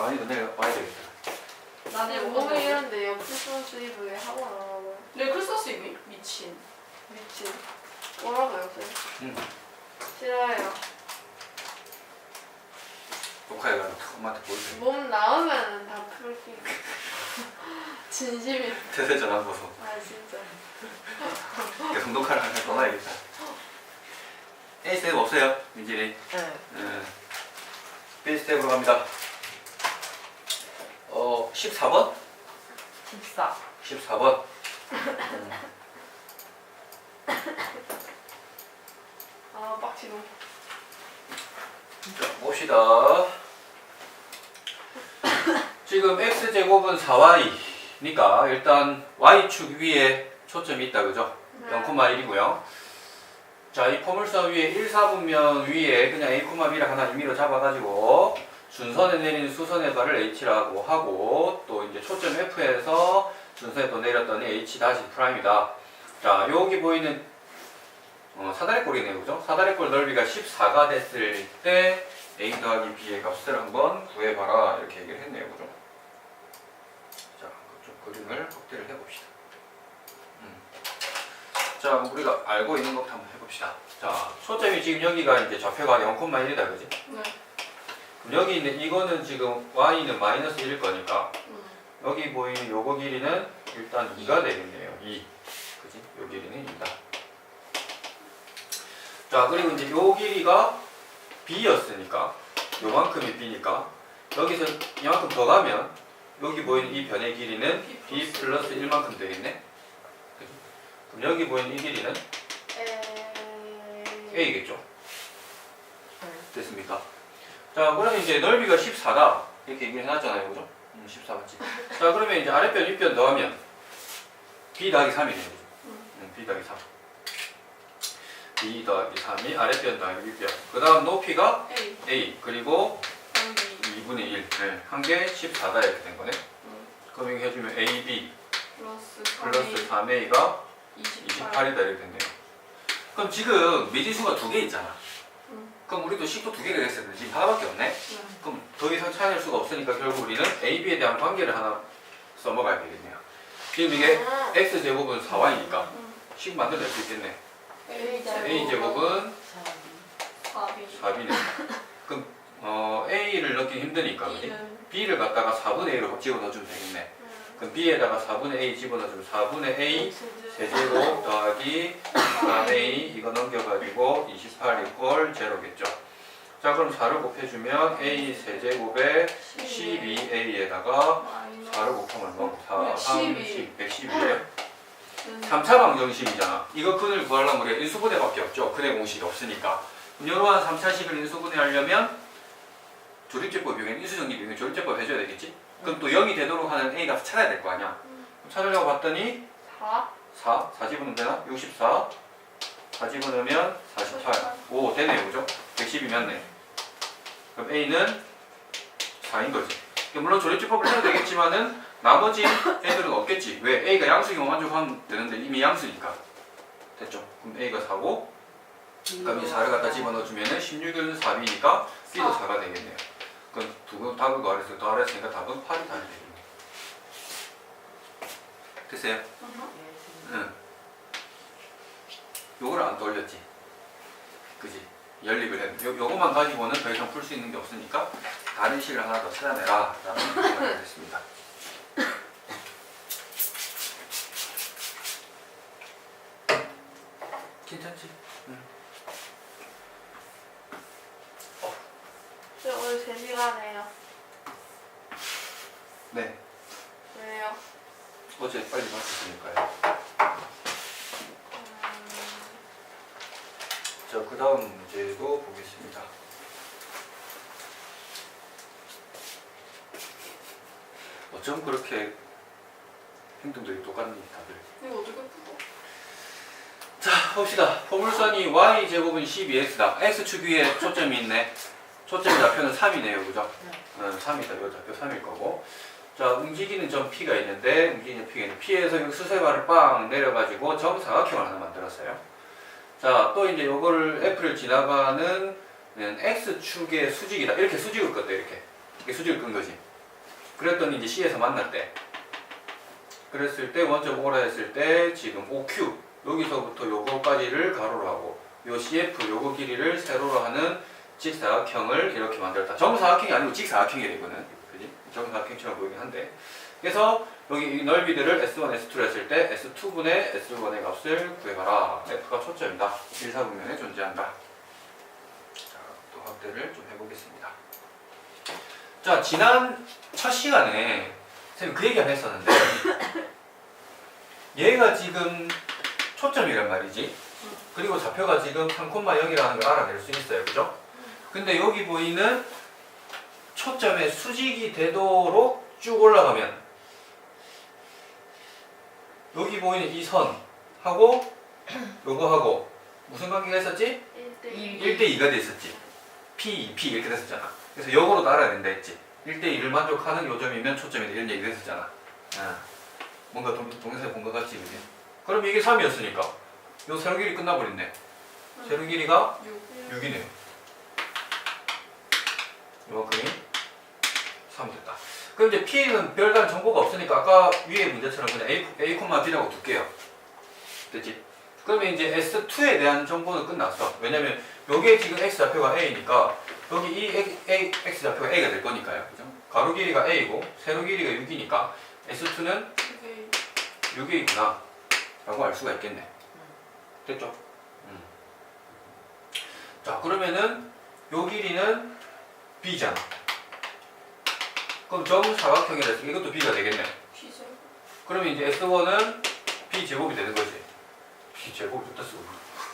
가만히 내려와야 되겠다. 나는 몸이 이런데 크리스마스 이브에 학원 안 하고 내 크리스마스 이브 미친. 미친 뭐라고요 쌤? 응. 싫어요 녹화해가지고 엄마한테 보여줘. 몸 나오면 다 그렇게 진심이 태세 전환 보소. 아 진짜 계속 녹화를 하면 떠나야겠다. A 스텝 없어요, 민진이. 네. 음. B 스텝으로 갑니다. 어, 14번? 14. 14번. 아 빡치고 자, 봅시다. 지금 x제곱은 4y니까 일단 y축 위에 초점이 있다, 그죠? 네. 0,1이고요. 자, 이 포물선 위에 1, 4분면 위에 그냥 a, b를 하나 임의로 잡아가지고 준선에 내린 수선의 발을 h라고 하고 또 이제 초점 f에서 준선에 또 내렸더니 h 다시 프라임이다. 자, 여기 보이는 어, 사다리 꼴이네요, 그죠? 사다리 꼴 넓이가 14가 됐을 때 a 더하기 b의 값을 한번 구해봐라 이렇게 얘기를 했네요, 그죠? 자, 좀 그림을 확대를 해봅시다. 음. 자, 우리가 알고 있는 것부터 한번 해봅시다. 자, 초점이 지금 여기가 이제 좌표가 0,1이다, 그지? 네. 여기 있는 이거는 지금 y는 마이너스 1일 거니까 음. 여기 보이는 요거 길이는 일단 2가 되겠네요. 2. 그지? 요 길이는 2다. 자, 그리고 이제 요 길이가 b였으니까 요만큼이 b니까 여기서 이만큼 더 가면 여기 보이는 이 변의 길이는 b 플러스 1만큼 되겠네. 그지? 그럼 여기 보이는 이 길이는 에... a겠죠. 됐습니까? 자, 그러면 이제 넓이가 14다. 이렇게 얘기를 해놨잖아요. 그죠? 음, 14 맞지? 자, 그러면 이제 아랫변, 윗변 더하면 b 더하기 3이네요. 그죠? 음, b 더하기 3. b 더하기 3이 아랫변 더하기 윗변. 그 다음 높이가 A. a. 그리고 여기 2분의 1. 네. 한개 14다 이렇게 된 거네. 음. 그럼 이거 해주면 ab 플러스 플러스 3A 3a가 28. 28이다 이렇게 됐네요. 그럼 지금 미지수가 두 개 있잖아. 음. 우리도 식도 두 개가. 지금 하나밖에 없네. 네. 그럼 더 이상 찾을 수가 없으니까 결국 우리는 a, b에 대한 관계를 하나 써먹어야 되겠네요. 지금 이게 아, x 제곱은 4y니까 음. 식 만들어낼 수 있겠네. A 제곱은 4B. 4b네. 그럼 어, a를 넣기 힘드니까 그지? B를 갖다가 4분의 1로 집어넣어주면 되겠네. 음. 그럼 b에다가 4분의 a 집어넣어주면 4분의 a 세제곱 더하기 4a 이거 넘겨가지고 28 이꼴 제로겠죠. 자 그럼 4를 곱해주면 a 세제곱에 12a에다가 4를 곱하면 뭐? 4, 3, 10, 112에 3차 방정식이잖아. 이거 근을 구하려면 우리가 인수분해밖에 없죠. 근의 공식이 없으니까. 이러한 3차식을 인수분해하려면 조립제법 이용해 인수정리 이용해 조립제법 해줘야 되겠지? 그럼 또 0이 되도록 하는 a 값을 찾아야 될 거 아니야. 찾으려고 봤더니 4 4, 4 집어넣으면 되나? 64 4 집어넣으면 48 오 되네요. 그죠? 110이 맞네. 그럼 A는 4인 거지. 물론 조립지법을 해도 되겠지만은 나머지 애들은 없겠지. 왜? A가 양수기만 만족하면 되는데 이미 양수니까. 됐죠? 그럼 A가 4고 그럼 이 4를 갖다 집어넣어주면은 16은 4이니까 B도 4가 되겠네요. 그럼 두 답을 더하랬어요? 더하랬으니까 답은 8이 답이 되겠네요. 됐어요? 응. 요거를 안 떠올렸지. 그지? 연립을 해. 요, 요거만 가지고는 더 이상 풀 수 있는 게 없으니까 다른 식을 하나 더 찾아내라. 라는 생각을 했습니다. 괜찮지? 저 오늘 재미가 네요 네. 왜요? 어제 빨리 마쳤으니까요. 자, 그 다음 문제도 보겠습니다. 어쩜 그렇게 행동들이 똑같니, 다들? 이거 어떻게 풀어? 자, 봅시다. 포물선이 y 제곱은 12x다. x축 위에 초점이 있네. 초점 좌표는 3이네요, 그죠? 응, 3이다. 이 좌표 3일 거고. 자, 움직이는 점 P가 있는데, 움직이는 P가 있는데, P에서 여기 수세발을 빵 내려가지고 정사각형을 하나 만들었어요. 자, 또 이제 요거를 F를 지나가는 X축의 수직이다. 이렇게 수직을 껐대, 이렇게. 이게 수직을 끈 거지. 그랬더니 이제 C에서 만났대. 그랬을 때 원점 오라 했을 때 지금 OQ 여기서부터 요거까지를 가로로 하고 요 CF 요거 길이를 세로로 하는 직사각형을 이렇게 만들었다. 정사각형이 아니고 직사각형이래 이거는. 그지? 정사각형처럼 보이긴 한데. 그래서 여기 이 넓이들을 S1, S2로 했을 때 S2분의 S1의 값을 구해봐라. F가 초점이다. 1, 4분면에 존재한다. 자, 또 확대를 좀 해보겠습니다. 자, 지난 첫 시간에 선생님 그 얘기 안 했었는데 얘가 지금 초점이란 말이지. 그리고 좌표가 지금 3,0이라는 걸 알아낼 수 있어요. 그죠? 근데 여기 보이는 초점의 수직이 되도록 쭉 올라가면 여기 보이는 이 선하고 요거하고 무슨 관계가 있었지? 1대1 1대 2가 됐었지. P, 2P 이렇게 됐었잖아. 그래서 요거로 날아야 된다 했지. 1대 2를 만족하는 요점이면 초점이다 이런 얘기 했었잖아. 아, 뭔가 동, 동영상에 본것 같지, 그지? 그럼 이게 3이었으니까 요 세로 길이 끝나버렸네. 세로 길이가 6. 6이네요. 이만큼이 3 됐다. 그럼 이제 P는 별다른 정보가 없으니까 아까 위에 문제처럼 그냥 A, A, B라고 둘게요. 됐지? 그러면 이제 S2에 대한 정보는 끝났어. 왜냐면 요게 지금 X 좌표가 A니까 여기 이 A, A, X 좌표가 A가 될 거니까요. 그죠? 가로 길이가 A고 세로 길이가 6이니까 S2는 이게 6이구나 라고 알 수가 있겠네 됐죠? 음. 자 그러면은 요 길이는 B잖아 그럼 정사각형이라 했으니까 이것도 B가 되겠네 B제. 그러면 이제 S1은 B 제곱이 되는 거지. B 제곱이 좋다 쓰고.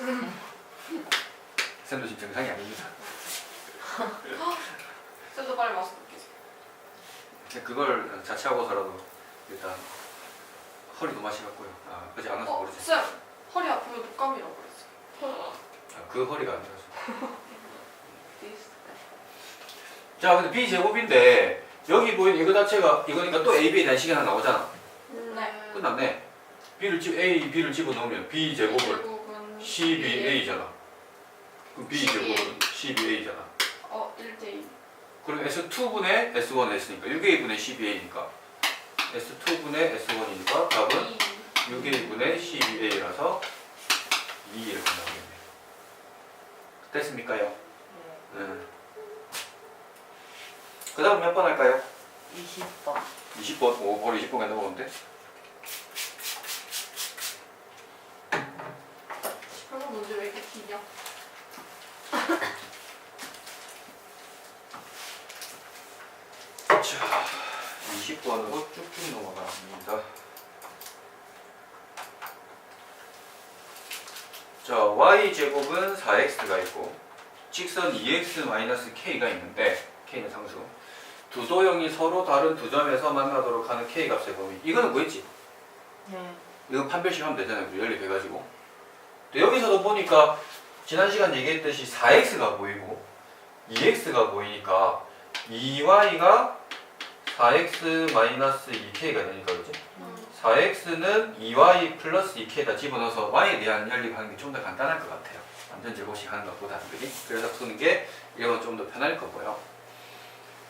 쌤도 지금 정상이 아닙니다. 쌤도 빨리 마스크. 근데 그걸 자취하고서라도 일단 허리도 마시겠고요. 아 그지 안 와서 어, 모르지. 쌤 허리 아프면 독감이라고 그랬어요. 아, 그 허리가 아니라서. 자, 근데 B 제곱인데 여기 보이는 이거 자체가 이거니까 또 A, B에 대한 식이 하나 나오잖아. 네. 끝났네. B를 집 A, B를 집어 넣으면 B 제곱을 제곱은 12A잖아. 그럼 B 12A. 제곱은 12A잖아. 어 1대2. 그럼 S2분의 S1 했으니까 6A분의 12A니까 S2분의 S1이니까 답은 6A분의 12A라서 2 이렇게 나오겠네. 됐습니까요? 네. 그 다음 몇 번 할까요? 20번. 20번, 오, 바로 20번가 넘어오는데? 그런 문제 왜 이렇게 기냐? 자, 20번으로 쭉쭉 넘어갑니다. 자, y제곱은 4x가 있고 직선 2x-k가 있는데 k는 상수 두 도형이 서로 다른 두 점에서 만나도록 하는 k 값의 범위 이거는 뭐였지? 네. 이거 판별식 하면 되잖아요. 그 연립해가지고. 또 여기서도 보니까 지난 시간 얘기했듯이 4x가 보이고 2x가 보이니까 2y가 4x-2k가 되니까 그지? 4x는 2y 플러스 2k에다 집어넣어서 y에 대한 연립하는 게 좀 더 간단할 것 같아요. 완전 제곱식 하는 것보다는 그지? 그래서 푸는 게 이건 좀 더 편할 거고요.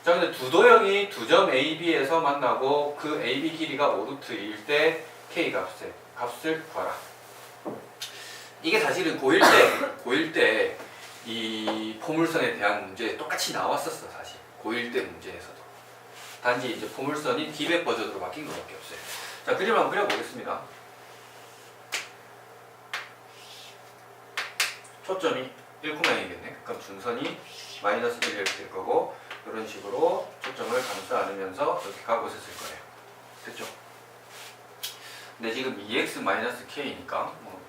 자 근데 두 도형이 두 점 AB에서 만나고 그 AB 길이가 5루트일 때 K 값의 값을 구하라. 이게 사실은 고1 때, 고1 때 이 포물선에 대한 문제 똑같이 나왔었어, 사실. 고1 때 문제에서도. 단지 이제 포물선이 디백 버전으로 바뀐 것밖에 없어요. 자, 그림 한번 그려보겠습니다. 초점이 1,0이겠네. 그럼 중선이 마이너스 1 이렇게 될 거고, 이런 식으로 초점을 감싸 안으면서 이렇게 가고 있었을 거예요. 됐죠? 근데 지금 2x-k니까 뭐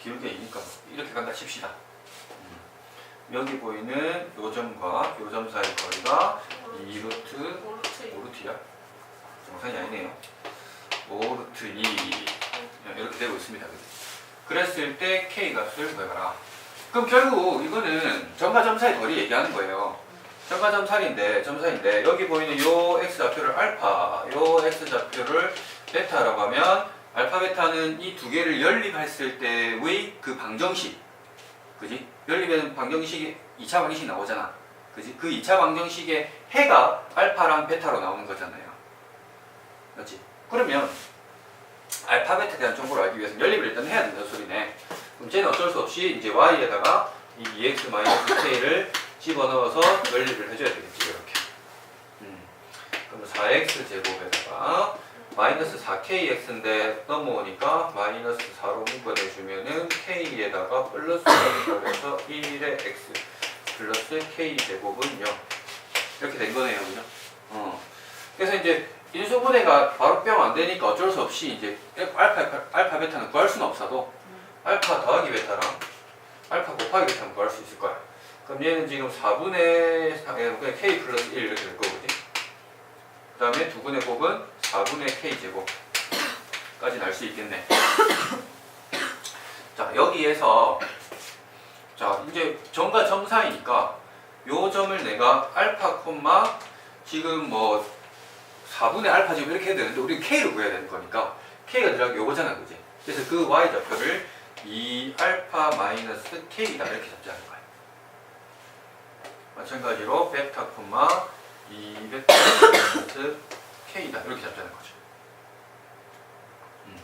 기울기가 2니까 이렇게 간다 칩시다. 음. 여기 보이는 요 점과 요 점 사이 거리가 2루트 오르트 5루트야? 정상이 아니네요. 5루트 2 이렇게 되고 있습니다. 그랬을 때 k 값을 구해봐라. 그럼 결국 이거는 점과 점 사이 거리 얘기하는 거예요. 점과 점 사이인데 점 사이인데 여기 보이는 요 x 좌표를 알파, 요 x 좌표를 베타라고 하면 알파 베타는 이 두 개를 연립했을 때의 그 방정식, 그지? 연립에는 방정식이 2차 방정식 나오잖아, 그지? 그 2차 방정식의 해가 알파랑 베타로 나오는 거잖아요. 맞지? 그러면 알파벳에 대한 정보를 알기 위해서 연립을 일단 해야 된다는 소리네. 그럼 쟤는 어쩔 수 없이 이제 y에다가 이 2x k를 집어넣어서 연립을 해줘야 되겠지 이렇게. 음. 그럼 4x 제곱에다가 마이너스 4kx인데 넘어오니까 마이너스 4로 묶어내주면은 k에다가 플러스 1을 해서 1의 x 플러스 k 제곱은 0 이렇게 된 거네요, 그죠? 어. 그래서 이제 인수분해가 바로 뿅안 되니까 어쩔 수 없이 이제 알파, 알파 베타는 구할 수는 없어도 알파 더하기 베타랑 알파 곱하기 베타는 구할 수 있을 거야. 그럼 얘는 지금 4분의 4, 그냥 k 플러스 1 이렇게 될 거거든. 그 다음에 두 분의 곱은 4분의 k 제곱까지 날 수 있겠네. 자, 여기에서 자, 이제 점과 점 사이니까 요 점을 내가 알파 콤마 지금 뭐 4분의 알파 지금 이렇게 해야 되는데 우리 k를 구해야 되는 거니까 k가 들어가기 요거잖아 그지 그래서 그 y 좌표를 2 알파 마이너스 k다 이렇게 잡자는 거야 마찬가지로 베타 콤마 2 베타 마이너스 k다 이렇게 잡자는 거죠 음.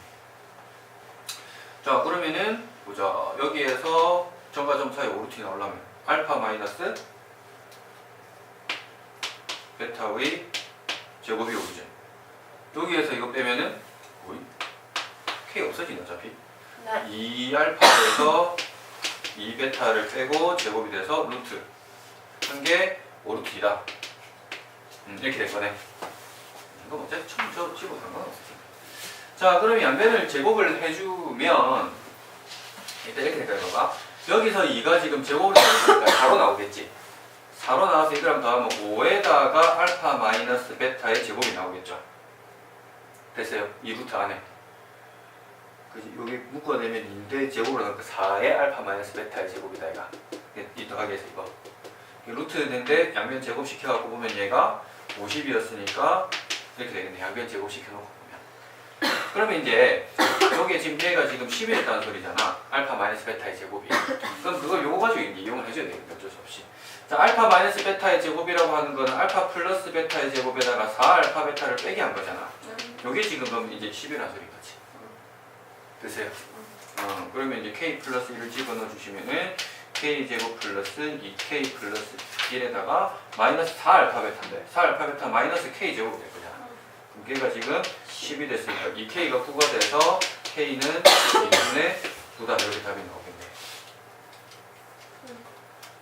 자 그러면은 보자 여기에서 점과 점 사이 오르틴이 나오려면 알파 마이너스 베타의 제곱이 오르죠. 여기에서 이거 빼면은 거의 k 없어지네 어차피. 네. 2 알파에서 2 베타를 빼고 제곱이 돼서 루트 한게 오르트이다. 음, 이렇게 된 거네. 이거 뭐 어차피 처음 저 치고 상관없어. 자, 그럼 양변을 제곱을 해주면 일단 이렇게 될까요, 봐봐. 여기서 2가 지금 제곱을 해주니까 4로 나오겠지. 4로 나와서 이거랑 더하면 5에다가 알파 마이너스 베타의 제곱이 나오겠죠. 됐어요. 이 루트 안에. 그지? 여기 묶어내면 2대 제곱으로 나오니까 4의 알파 마이너스 베타의 제곱이다, 얘가. 이 더하기 해서 이거. 이 루트인데 양변 제곱 시켜갖고 보면 얘가 50이었으니까 이렇게 되겠네. 양변 제곱 시켜놓고 보면. 그러면 이제 여기에 지금 얘가 지금 10이 됐다는 소리잖아. 알파 마이너스 베타의 제곱이. 그럼 그걸 요거 가지고 이제 이용을 해줘야 되겠네. 어쩔 수 없이. 자, 알파 마이너스 베타의 제곱이라고 하는 거는 알파 플러스 베타의 제곱에다가 4 알파 베타를 빼기 한 거잖아. 요게 지금 그럼 이제 10이라는 소린 거지. 됐어요? 어, 그러면 이제 k 플러스 1을 집어넣어 주시면은 k 제곱 플러스 2k 플러스 1에다가 마이너스 4 알파 베타인데 4 알파 베타 마이너스 k 제곱이 될. 그럼 걔가 지금 10이 됐으니까 2k가 9가 돼서 k는 2분의 9다 이렇게 답이 나오겠네.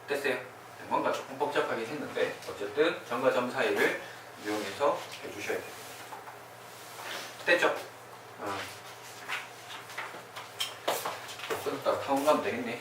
됐어요? 네, 뭔가 조금 복잡하긴 했는데 어쨌든 점과 점 사이를 이용해서 해주셔야 돼요. 됐죠? 어. 좀 이따가 타운 가면 되겠네.